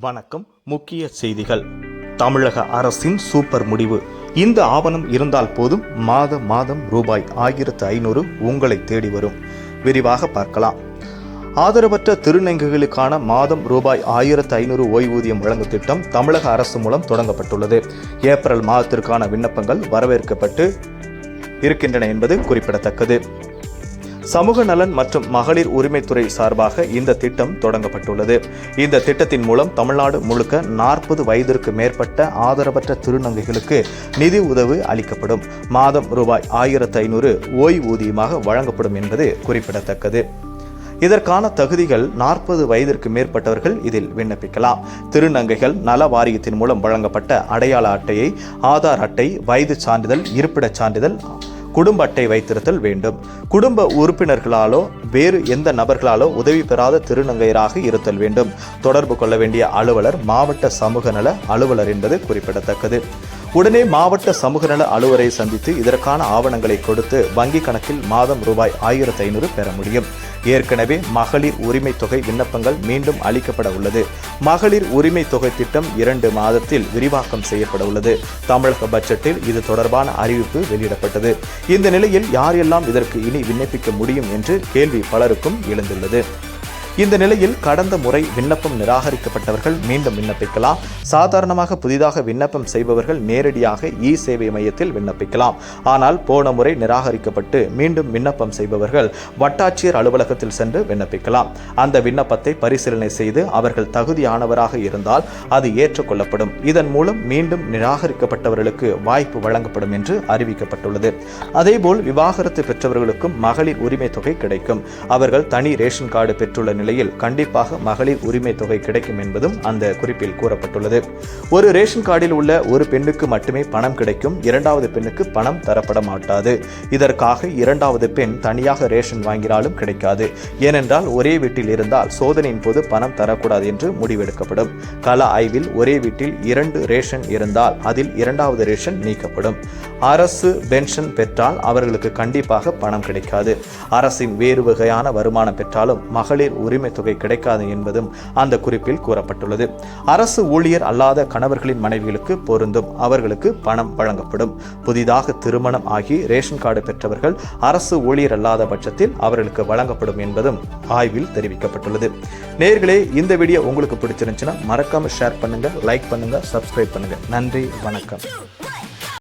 வணக்கம். முக்கிய செய்திகள். தமிழக அரசின் சூப்பர் முடிவு. இந்த ஆவணம் இருந்தால் போதும் மாத மாதம் ரூபாய் ஆயிரத்து ஐநூறு உங்களை தேடி வரும். விரிவாக பார்க்கலாம். ஆதரவற்ற திருநங்கைகளுக்கான மாதம் ரூபாய் ஆயிரத்து ஐநூறு ஓய்வூதியம் வழங்கும் திட்டம் தமிழக அரசு மூலம் தொடங்கப்பட்டுள்ளது. ஏப்ரல் மாதத்திற்கான விண்ணப்பங்கள் வரவேற்கப்பட்டு இருக்கின்றன என்பது குறிப்பிடத்தக்கது. சமூக நலன் மற்றும் மகளிர் உரிமைத்துறை சார்பாக இந்த திட்டம் தொடங்கப்பட்டுள்ளது. இந்த திட்டத்தின் மூலம் தமிழ்நாடு முழுக்க நாற்பது வயதிற்கு மேற்பட்ட ஆதரவற்ற திருநங்கைகளுக்கு நிதி உதவி அளிக்கப்படும். மாதம் ரூபாய் ஆயிரத்து ஐநூறு ஓய்வூதியமாக வழங்கப்படும் என்பது குறிப்பிடத்தக்கது. இதற்கான தகுதிகள் நாற்பது வயதிற்கு மேற்பட்டவர்கள் இதில் விண்ணப்பிக்கலாம். திருநங்கைகள் நல வாரியத்தின் மூலம் வழங்கப்பட்ட அடையாள அட்டையை ஆதார் அட்டை வயது சான்றிதழ் இருப்பிடச் சான்றிதழ் குடும்ப அட்டை வைத்திருத்தல் வேண்டும். குடும்ப உறுப்பினர்களாலோ வேறு எந்த நபர்களாலோ உதவி பெறாத திருநங்கையராக இருத்தல் வேண்டும். தொடர்பு கொள்ள வேண்டிய அலுவலர் மாவட்ட சமூக நல அலுவலர் என்பது குறிப்பிடத்தக்கது. உடனே மாவட்ட சமூக நல அலுவலரை சந்தித்து இதற்கான ஆவணங்களை கொடுத்து வங்கி கணக்கில் மாதம் ரூபாய் ஆயிரத்தி ஐநூறு பெற முடியும். ஏற்கனவே மகளிர் உரிமை தொகை விண்ணப்பங்கள் மீண்டும் அளிக்கப்பட உள்ளது. மகளிர் உரிமை தொகை திட்டம் இரண்டு மாதத்தில் விரிவாக்கம் செய்யப்பட உள்ளது. தமிழக பட்ஜெட்டில் இது தொடர்பான அறிவிப்பு வெளியிடப்பட்டது. இந்த நிலையில் யாரெல்லாம் இதற்கு இனி விண்ணப்பிக்க முடியும் என்று கேள்வி பலருக்கும் எழுந்துள்ளது. இந்த நிலையில் கடந்த முறை விண்ணப்பம் நிராகரிக்கப்பட்டவர்கள் மீண்டும் விண்ணப்பிக்கலாம். சாதாரணமாக புதிதாக விண்ணப்பம் செய்பவர்கள் நேரடியாக இ சேவை மையத்தில் விண்ணப்பிக்கலாம். ஆனால் போன முறை நிராகரிக்கப்பட்டு மீண்டும் விண்ணப்பம் செய்பவர்கள் வட்டாட்சியர் அலுவலகத்தில் சென்று விண்ணப்பிக்கலாம். அந்த விண்ணப்பத்தை பரிசீலனை செய்து அவர்கள் தகுதியானவராக இருந்தால் அது ஏற்றுக்கொள்ளப்படும். இதன் மூலம் மீண்டும் நிராகரிக்கப்பட்டவர்களுக்கு வாய்ப்பு வழங்கப்படும் என்று அறிவிக்கப்பட்டுள்ளது. அதேபோல் விவாகரத்து பெற்றவர்களுக்கும் மகளிர் உரிமை தொகை கிடைக்கும். அவர்கள் தனி ரேஷன் கார்டு பெற்றுள்ள நிலையில் கண்டிப்பாக மகளிர் உரிமை தொகை கிடைக்கும் என்பதும் அந்த குறிப்பில் கூறப்பட்டுள்ளது. ஒரு ரேஷன் கார்டில் உள்ள ஒரு பெண்ணுக்கு மட்டுமே பணம் கிடைக்கும் இரண்டாவது பெண்ணுக்கு பணம் தரப்பட மாட்டாது. இதற்காக இரண்டாவது பெண் தனியாக ரேஷன் வாங்கினாலும் கிடைக்காது. ஏனென்றால் ஒரே வீட்டில் இருந்தால் சோதனையின் போது பணம் தரக்கூடாது என்று முடிவெடுக்கப்படும். கள ஆய்வில் ஒரே வீட்டில் இரண்டு ரேஷன் இருந்தால் அதில் இரண்டாவது ரேஷன் நீக்கப்படும். அரசு பென்ஷன் பெற்றால் அவர்களுக்கு கண்டிப்பாக பணம் கிடைக்காது. அரசின் வேறு வகையான வருமானம் பெற்றாலும் மகளிர் உரிமை தொகை கிடைக்காது என்பதும் அந்த குறிப்பில் கூறப்பட்டுள்ளது. அரசு ஊழியர் அல்லாத கணவர்களின் மனைவிகளுக்கு பொருந்தும். அவர்களுக்கு பணம் வழங்கப்படும். புதிதாக திருமணம் ஆகி ரேஷன் கார்டு பெற்றவர்கள் அரசு ஊழியர் அல்லாத பட்சத்தில் அவர்களுக்கு வழங்கப்படும் என்பதும் ஆய்வில் தெரிவிக்கப்பட்டுள்ளது. நேர்களே இந்த வீடியோ உங்களுக்கு பிடிச்சிருந்துச்சுன்னா மறக்காம ஷேர் பண்ணுங்க லைக் பண்ணுங்க சப்ஸ்கிரைப் பண்ணுங்க. நன்றி வணக்கம்.